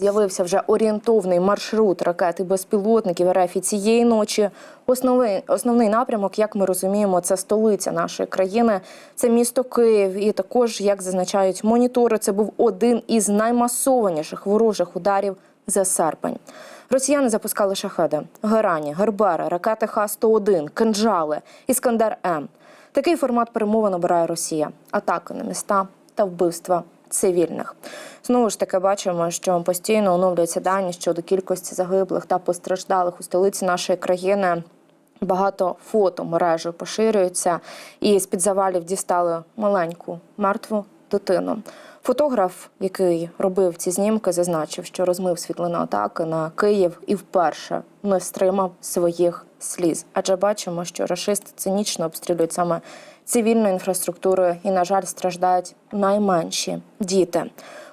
З'явився вже орієнтовний маршрут ракет і безпілотників РФ і цієї ночі. Основний основний напрямок, як ми розуміємо, це столиця нашої країни, це місто Київ. І також, як зазначають монітори, це був один із наймасованіших ворожих ударів за серпень. Росіяни запускали шахеди, герані, гербери, ракети Х-101, кинджали, іскандер М. Такий формат перемовин обирає Росія: атаки на міста та вбивства цивільних. Знову ж таки бачимо, що постійно оновлюються дані щодо кількості загиблих та постраждалих у столиці нашої країни. Багато фото мережею поширюються, і з під завалів дістали маленьку мертву дитину. Фотограф, який робив ці знімки, зазначив, що розмив світлина атаки на Київ і вперше не стримав своїх сліз. Адже бачимо, що рашисти цинічно обстрілюють саме цивільну інфраструктуру і, на жаль, страждають найменші діти.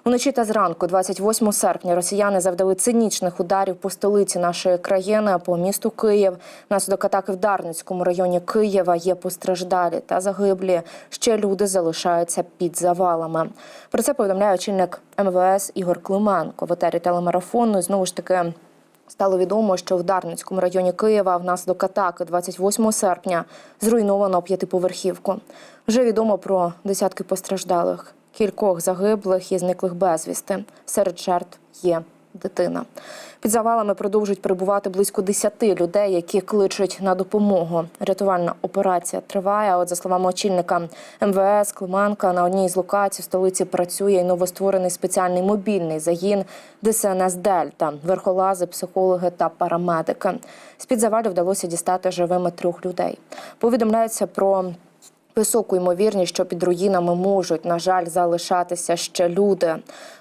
Уночі та зранку, 28 серпня, росіяни завдали цинічних ударів по столиці нашої країни, по місту Київ. Внаслідок атаки в Дарницькому районі Києва є постраждалі та загиблі. Ще люди залишаються під завалами. Про це повідомляє очільник МВС Ігор Клименко в етері телемарафону. Знову ж таки. Стало відомо, що в Дарницькому районі Києва внаслідок атаки 28 серпня зруйновано п'ятиповерхівку. Вже відомо про десятки постраждалих, кількох загиблих і зниклих безвісти. Серед жертв є дитина. Під завалами продовжують перебувати близько 10 людей, які кличуть на допомогу. Рятувальна операція триває. От за словами очільника МВС Клименка, на одній з локацій в столиці працює і новостворений спеціальний мобільний загін ДСНС Дельта, верхолази, психологи та парамедики. З під завалів вдалося дістати живими трьох людей. Повідомляється про Високу ймовірність, що під руїнами можуть, на жаль, залишатися ще люди.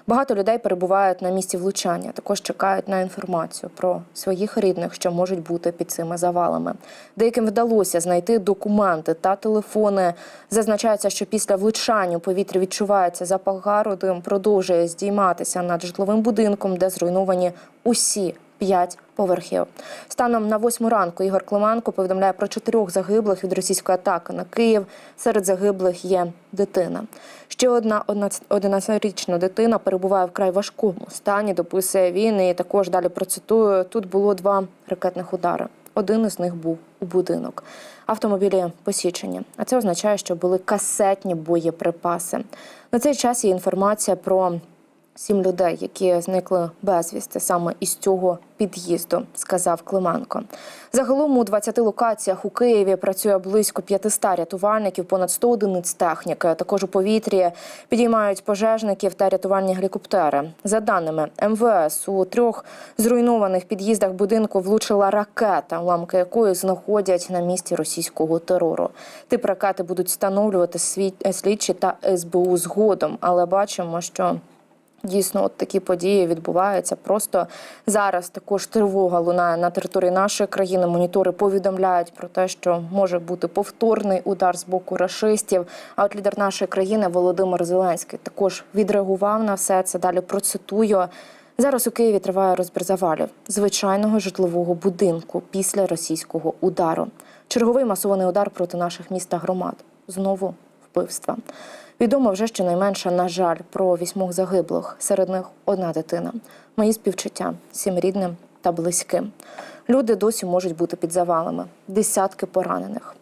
Багато людей перебувають на місці влучання. Також чекають на інформацію про своїх рідних, що можуть бути під цими завалами. Деяким вдалося знайти документи та телефони. Зазначається, що після влучання у повітрі відчувається запах гару, дим продовжує здійматися над житловим будинком, де зруйновані усі п'ять поверхів. Станом на восьму ранку Ігор Клименко повідомляє про чотирьох загиблих від російської атаки на Київ. Серед загиблих є дитина. Ще одна 11-річна дитина перебуває в край важкому стані. Дописує він і також далі процитую. Тут було два ракетних удари. Один із них був у будинок. Автомобілі посічені. А це означає, що були касетні боєприпаси. На цей час є інформація про сім людей, які зникли безвісти саме із цього під'їзду, сказав Клименко. Загалом у 20 локаціях у Києві працює близько 500 рятувальників, понад 100 одиниць техніки. Також у повітрі підіймають пожежників та рятувальні гелікоптери. За даними МВС, у трьох зруйнованих під'їздах будинку влучила ракета, уламки якої знаходять на місці російського терору. Тип ракети будуть встановлювати слідчі та СБУ згодом, але бачимо, що Дійсно, от такі події відбуваються. Просто зараз також тривога лунає на території нашої країни. Монітори повідомляють про те, що може бути повторний удар з боку рашистів. А от лідер нашої країни Володимир Зеленський також відреагував на все це. Далі процитую. Зараз у Києві триває розбір завалів звичайного житлового будинку після російського удару. Черговий масований удар проти наших міст та громад. Знову вбивства. Відомо вже щонайменше, на жаль, про вісьмох загиблих. Серед них одна дитина. Мої співчуття всім рідним та близьким. Люди досі можуть бути під завалами, десятки поранених.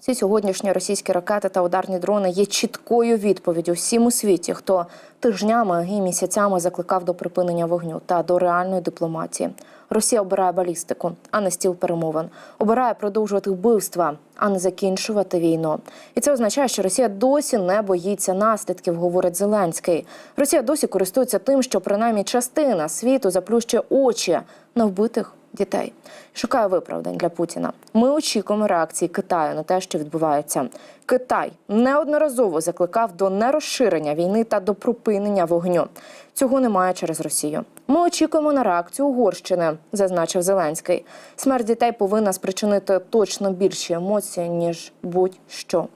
Ці сьогоднішні російські ракети та ударні дрони є чіткою відповіддю всім у світі, хто тижнями і місяцями закликав до припинення вогню та до реальної дипломатії. Росія обирає балістику, а не стіл перемовин. Обирає продовжувати вбивства, а не закінчувати війну. І це означає, що Росія досі не боїться наслідків, говорить Зеленський. Росія досі користується тим, що принаймні частина світу заплющує очі на вбитих дітей. Шукає виправдань для Путіна. Ми очікуємо реакції Китаю на те, що відбувається. Китай неодноразово закликав до нерозширення війни та до припинення вогню. Цього немає через Росію. Ми очікуємо на реакцію Угорщини, зазначив Зеленський. Смерть дітей повинна спричинити точно більші емоції ніж будь-що.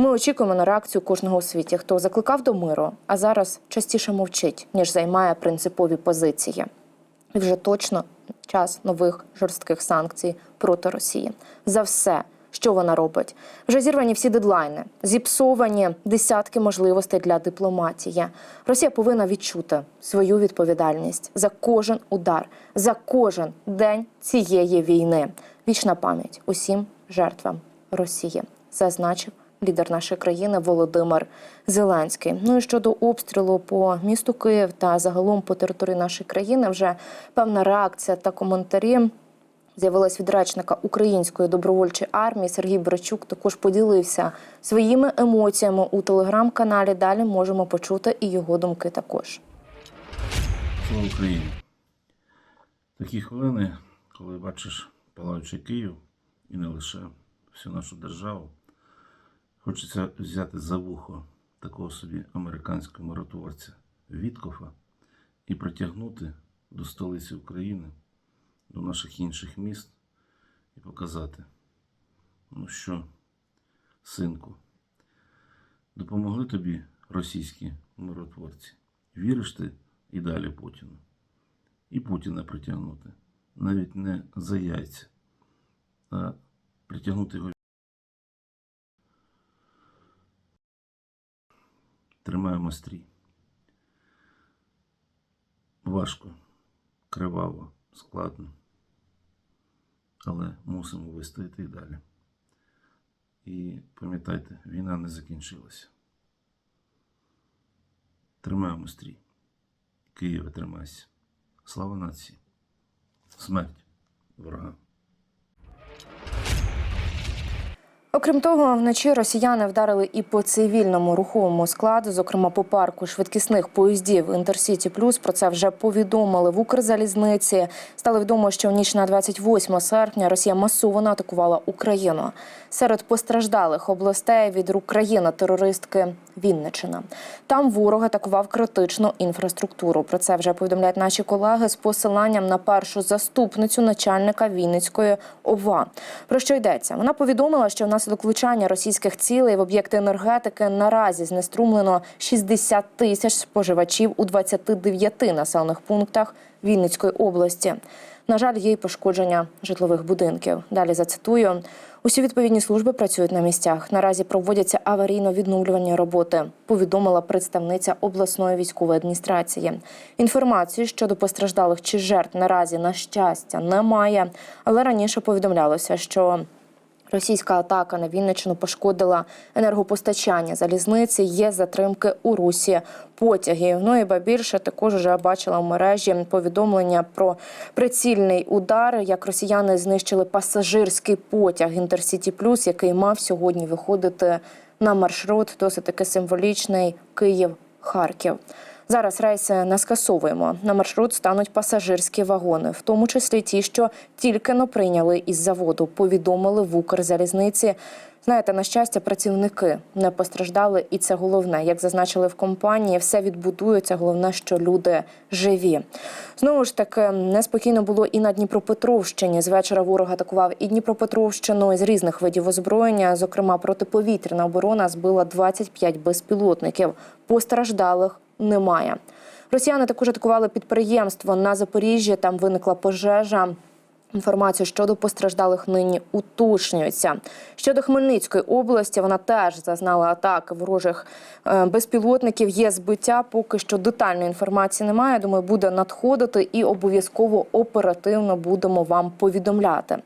Ми очікуємо на реакцію кожного у світі, хто закликав до миру, а зараз частіше мовчить, ніж займає принципові позиції. І вже точно час нових жорстких санкцій проти Росії за все, що вона робить. Вже зірвані всі дедлайни, зіпсовані десятки можливостей для дипломатії. Росія повинна відчути свою відповідальність за кожен удар, за кожен день цієї війни. Вічна пам'ять усім жертвам Росії, зазначив лідер нашої країни Володимир Зеленський. Ну і щодо обстрілу по місту Київ та загалом по території нашої країни, вже певна реакція та коментарі. З'явилась від речника української добровольчої армії Сергій Брачук. Також поділився своїми емоціями у телеграм-каналі. Далі можемо почути і його думки також. Слава Україні! Такі хвилини, коли бачиш палаючий Київ і не лише всю нашу державу, хочеться взяти за вухо такого собі американського миротворця Віткофа і притягнути до столиці України, до наших інших міст і показати, ну що, синку, допомогли тобі російські миротворці. Віриш ти і далі Путіну? І Путіна притягнути. Навіть не за яйця, а притягнути його. Тримаємо стрій. Важко, криваво, складно. Але мусимо вистояти і далі. І пам'ятайте, війна не закінчилася. Тримаємо стрій. Києве, тримайся. Слава нації. Смерть ворогам. Окрім того, вночі росіяни вдарили і по цивільному рухомому складу, зокрема по парку швидкісних поїздів Інтерсіті Плюс. Про це вже повідомили в Укрзалізниці. Стало відомо, що в ніч на 28 серпня Росія масово атакувала Україну. Серед постраждалих областей від рук країни терористки Вінничина. Там ворог атакував критичну інфраструктуру. Про це вже повідомляють наші колеги з посиланням на першу заступницю начальника Вінницької ОВА. Про що йдеться? Вона повідомила, що внаслідок влучання російських цілей в об'єкти енергетики наразі знеструмлено 60 тисяч споживачів у 29 населених пунктах Вінницької області. На жаль, є й пошкодження житлових будинків. Далі зацитую. Усі відповідні служби працюють на місцях. Наразі проводяться аварійно-відновлювальні роботи. Повідомила представниця обласної військової адміністрації. Інформації щодо постраждалих чи жертв наразі на щастя немає, але раніше повідомлялося, що Російська атака на Вінниччину пошкодила енергопостачання залізниці. Є затримки у русі потягів. Ну і ба більше також вже бачила в мережі повідомлення про прицільний удар, як росіяни знищили пасажирський потяг Інтерсіті Плюс, який мав сьогодні виходити на маршрут, досить таки символічний Київ-Харків. Зараз рейси не скасовуємо. На маршрут стануть пасажирські вагони, в тому числі ті, що тільки но прийняли із заводу. Повідомили в Укрзалізниці. Знаєте, на щастя, працівники не постраждали, і це головне. Як зазначили в компанії, все відбудується. Головне, що люди живі. Знову ж таки, неспокійно було і на Дніпропетровщині. З вечора ворог атакував і Дніпропетровщину з різних видів озброєння. Зокрема, протиповітряна оборона збила 25 безпілотників. Постраждалих немає. Росіяни також атакували підприємство на Запоріжжі. Там виникла пожежа. Інформацію щодо постраждалих нині уточнюється. Щодо Хмельницької області, вона теж зазнала атаки ворожих е, безпілотників. Є збиття. Поки що детальної інформації немає. Думаю, буде надходити і обов'язково оперативно будемо вам повідомляти.